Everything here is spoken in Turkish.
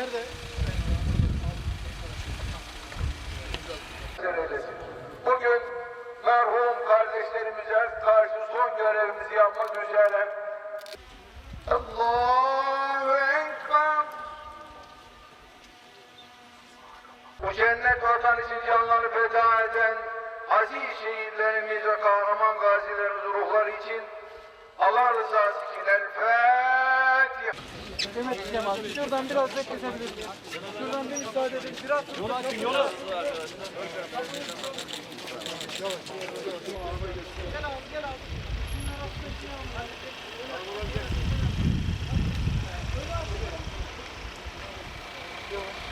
Nerede? Bugün merhum kardeşlerimize karşı son görevimizi yapmak üzere. Allahu Ekber. Bu cennet vatan için canlarını feda eden aziz şehirlerimiz ve kahraman gazilerimiz ruhları için Allah rızası için el Fatiha. Mehmet Cem abi şuradan biraz bekletebilirsin. Şuradan bir müsaade edin. Biraz yol açın yolu. Gel abi gel abi. Şunlar aslında içine alın. Yavaş.